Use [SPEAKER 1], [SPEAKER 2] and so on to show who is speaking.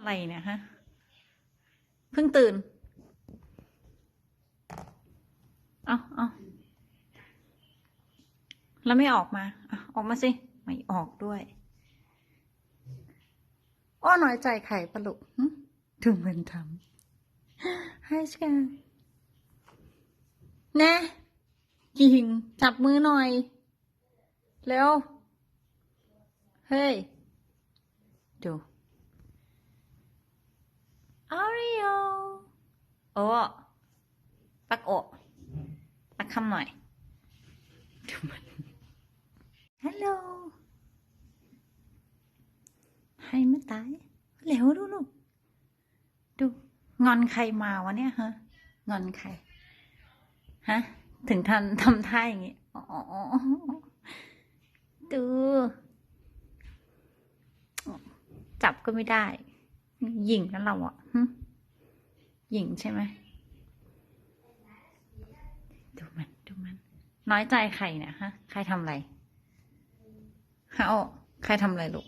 [SPEAKER 1] อะไรเนี่ยฮะ เพิ่งตื่น เอาเอาแล้วไม่ออกมาอะออกมาสิ ไม่ออกด้วยอ้อน้อยใจไข่ปะลุกหึดูมันทำให้ชกันแน่ยิงจับมือหน่อย เร็ว เฮ้ย ดูอาริโอ โอ้ปักโอปักคำหน่อยดูมันฮัลโหลให้ไม่ตายเร็วดูลูกดู งอนใครมาวะเนี่ยฮะ งอนใคร ฮะ ถึงทันทำท่าอย่างงี้อ๋อดูจับก็ไม่ได้หญิงนั่นเราอะ หญิงใช่ไหมดูมันดูมัน น้อยใจใครเนี่ยฮะ ใครทำอะไรฮะโอใครทำอะไรลูก